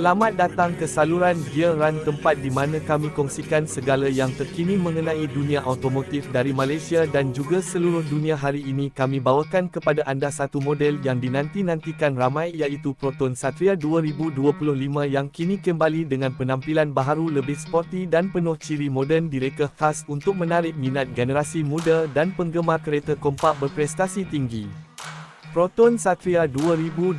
Selamat datang ke saluran Gear Run tempat di mana kami kongsikan segala yang terkini mengenai dunia automotif dari Malaysia dan juga seluruh dunia hari ini kami bawakan kepada anda satu model yang dinanti-nantikan ramai iaitu Proton Satria 2025 yang kini kembali dengan penampilan baharu lebih sporty dan penuh ciri moden direka khas untuk menarik minat generasi muda dan penggemar kereta kompak berprestasi tinggi. Proton Satria 2025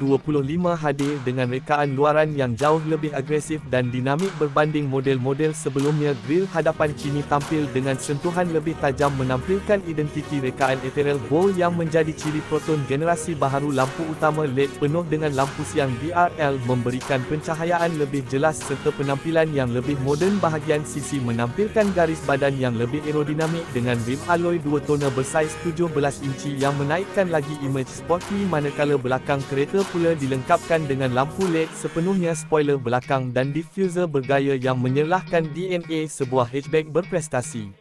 hadir dengan rekaan luaran yang jauh lebih agresif dan dinamik berbanding model-model sebelumnya. Grill hadapan kini tampil dengan sentuhan lebih tajam menampilkan identiti rekaan ethereal bowl yang menjadi ciri Proton generasi baharu lampu utama LED penuh dengan lampu siang DRL memberikan pencahayaan lebih jelas serta penampilan yang lebih moden bahagian sisi menampilkan garis badan yang lebih aerodinamik dengan rim alloy dua tona bersaiz 17 inci yang menaikkan lagi image sport sporty manakala belakang kereta pula dilengkapkan dengan lampu LED sepenuhnya spoiler belakang dan diffuser bergaya yang menyerlahkan DNA sebuah hatchback berprestasi.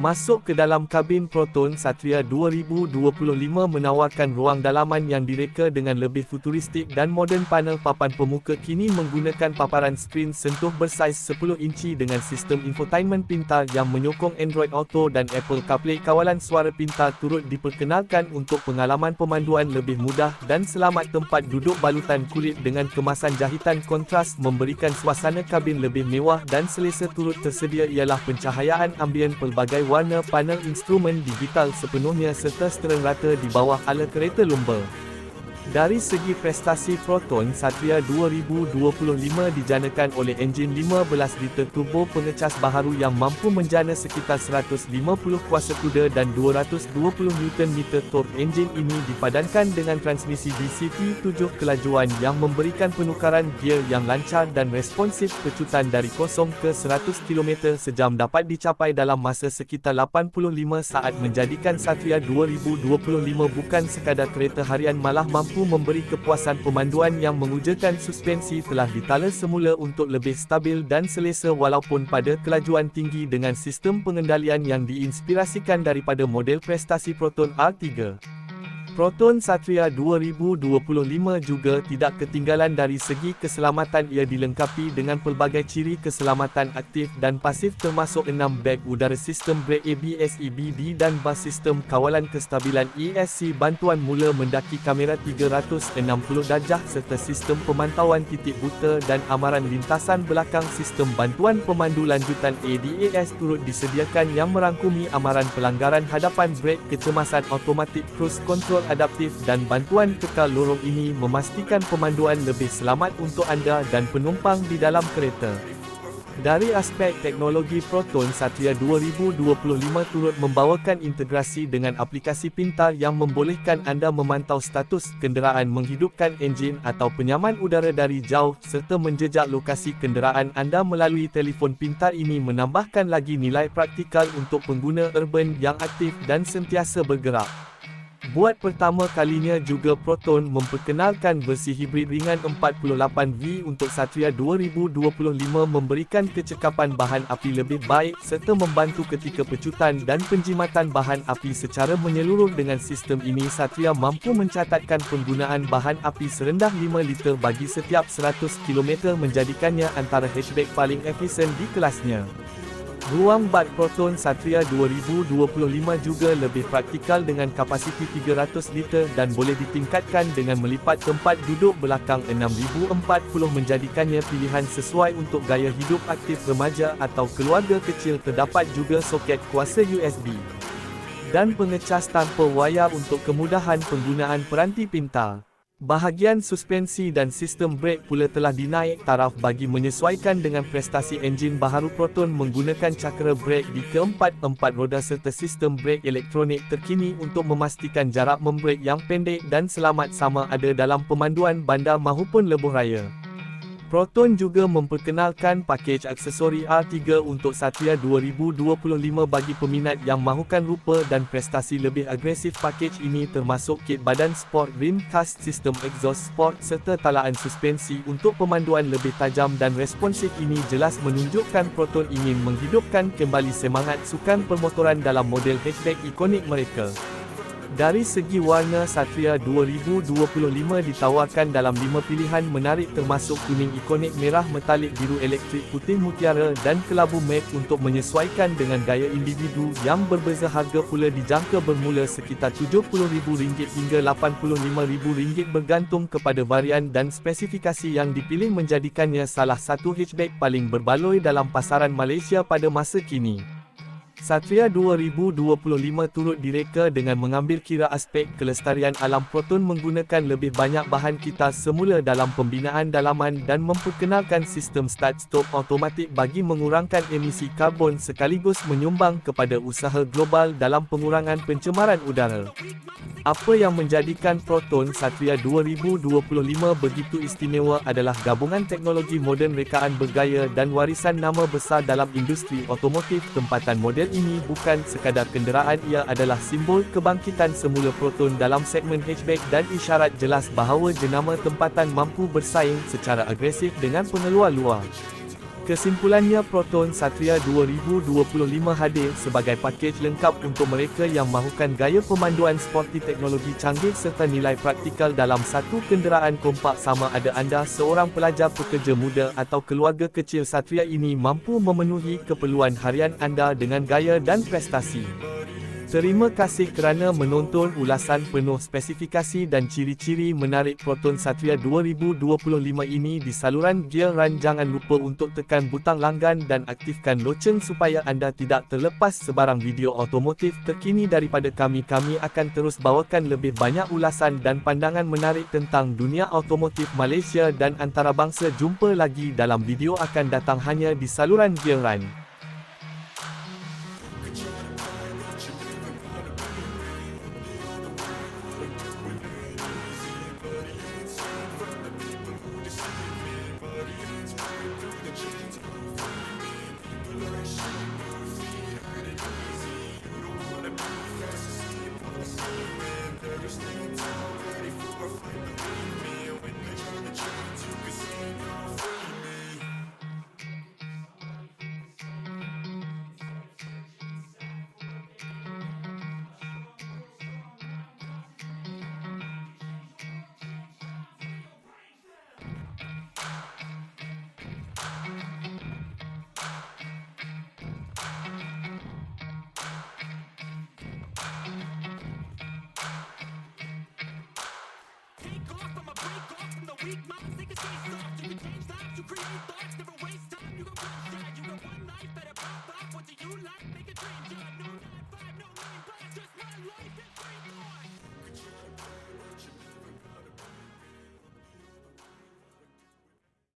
Masuk ke dalam kabin Proton Satria 2025 menawarkan ruang dalaman yang direka dengan lebih futuristik dan moden panel papan pemuka kini menggunakan paparan skrin sentuh bersaiz 10 inci dengan sistem infotainment pintar yang menyokong Android Auto dan Apple CarPlay. Kawalan suara pintar turut diperkenalkan untuk pengalaman pemanduan lebih mudah dan selamat tempat duduk balutan kulit dengan kemasan jahitan. Kontras memberikan suasana kabin lebih mewah dan selesa turut tersedia ialah pencahayaan ambien pelbagai warna panel instrumen digital sepenuhnya serta seterang rata di bawah ala kereta lumba. Dari segi prestasi Proton Satria 2025 dijanakan oleh enjin 15 liter turbo pengecas baharu yang mampu menjana sekitar 150 kuasa kuda dan 220 Nm torque enjin ini dipadankan dengan transmisi DCT 7 kelajuan yang memberikan penukaran gear yang lancar dan responsif. Pecutan dari 0 ke 100 km sejam dapat dicapai dalam masa sekitar 85 saat menjadikan Satria 2025 bukan sekadar kereta harian malah mampu mampu memberi kepuasan pemanduan yang mengujakan suspensi telah ditala semula untuk lebih stabil dan selesa walaupun pada kelajuan tinggi dengan sistem pengendalian yang diinspirasikan daripada model prestasi Proton R3. Proton Satria 2025 juga tidak ketinggalan dari segi keselamatan. Ia dilengkapi dengan pelbagai ciri keselamatan aktif dan pasif termasuk 6 beg udara sistem brake ABS EBD dan bas sistem kawalan kestabilan ESC bantuan mula mendaki kamera 360 darjah serta sistem pemantauan titik buta dan amaran lintasan belakang. Sistem bantuan pemandu lanjutan ADAS turut disediakan yang merangkumi amaran pelanggaran hadapan brake kecemasan automatic cruise control kontrol adaptif dan bantuan kekal lorong ini memastikan pemanduan lebih selamat untuk anda dan penumpang di dalam kereta. Dari aspek teknologi Proton Satria 2025 turut membawakan integrasi dengan aplikasi pintar yang membolehkan anda memantau status kenderaan menghidupkan enjin atau penyaman udara dari jauh serta menjejak lokasi kenderaan anda melalui telefon pintar ini menambahkan lagi nilai praktikal untuk pengguna urban yang aktif dan sentiasa bergerak. Buat pertama kalinya juga Proton memperkenalkan versi hibrid ringan 48V untuk Satria 2025 memberikan kecekapan bahan api lebih baik serta membantu ketika pecutan dan penjimatan bahan api secara menyeluruh dengan sistem ini Satria mampu mencatatkan penggunaan bahan api serendah 5 liter bagi setiap 100 km menjadikannya antara hatchback paling efisien di kelasnya. Ruang bak Proton Satria 2025 juga lebih praktikal dengan kapasiti 300 liter dan boleh ditingkatkan dengan melipat tempat duduk belakang 6040 menjadikannya pilihan sesuai untuk gaya hidup aktif remaja atau keluarga kecil terdapat juga soket kuasa USB dan pengecas tanpa wayar untuk kemudahan penggunaan peranti pintar. Bahagian suspensi dan sistem brake pula telah dinaik taraf bagi menyesuaikan dengan prestasi enjin baharu Proton menggunakan cakera brake di keempat-empat roda serta sistem brake elektronik terkini untuk memastikan jarak membrake yang pendek dan selamat sama ada dalam pemanduan bandar maupun lebuh raya. Proton juga memperkenalkan pakej aksesori R3 untuk Satria 2025 bagi peminat yang mahukan rupa dan prestasi lebih agresif pakej ini termasuk kit badan sport rim cast sistem exhaust sport serta talaan suspensi untuk pemanduan lebih tajam dan responsif ini jelas menunjukkan Proton ingin menghidupkan kembali semangat sukan permotoran dalam model hatchback ikonik mereka. Dari segi warna Satria 2025 ditawarkan dalam lima pilihan menarik termasuk kuning ikonik merah metalik biru elektrik putih mutiara dan kelabu matte untuk menyesuaikan dengan gaya individu yang berbeza harga pula dijangka bermula sekitar RM70,000 hingga RM85,000 bergantung kepada varian dan spesifikasi yang dipilih menjadikannya salah satu hatchback paling berbaloi dalam pasaran Malaysia pada masa kini. Satria 2025 turut direka dengan mengambil kira aspek kelestarian alam Proton menggunakan lebih banyak bahan kita semula dalam pembinaan dalaman dan memperkenalkan sistem start-stop automatik bagi mengurangkan emisi karbon sekaligus menyumbang kepada usaha global dalam pengurangan pencemaran udara. Apa yang menjadikan Proton Satria 2025 begitu istimewa adalah gabungan teknologi moden rekaan bergaya dan warisan nama besar dalam industri otomotif tempatan model ini bukan sekadar kenderaan ia adalah simbol kebangkitan semula Proton dalam segmen hatchback dan isyarat jelas bahawa jenama tempatan mampu bersaing secara agresif dengan pengeluar luar. Kesimpulannya Proton Satria 2025 hadir sebagai pakej lengkap untuk mereka yang mahukan gaya pemanduan sporty teknologi canggih serta nilai praktikal dalam satu kenderaan kompak sama ada anda seorang pelajar pekerja muda atau keluarga kecil Satria ini mampu memenuhi keperluan harian anda dengan gaya dan prestasi. Terima kasih kerana menonton ulasan penuh spesifikasi dan ciri-ciri menarik Proton Satria 2025 ini di saluran Gear Run. Jangan lupa untuk tekan butang langgan dan aktifkan loceng supaya anda tidak terlepas sebarang video otomotif terkini daripada kami. Kami akan terus bawakan lebih banyak ulasan dan pandangan menarik tentang dunia otomotif Malaysia dan antarabangsa. Jumpa lagi dalam video akan datang hanya di saluran Gear weak minds, they can stay soft. You can change lives, you create thoughts, never waste time. You got one shot, you got one life, better pop off. What do you like? Make a dream job. No nine five, no nine blast, just my life and three more. Could you play what you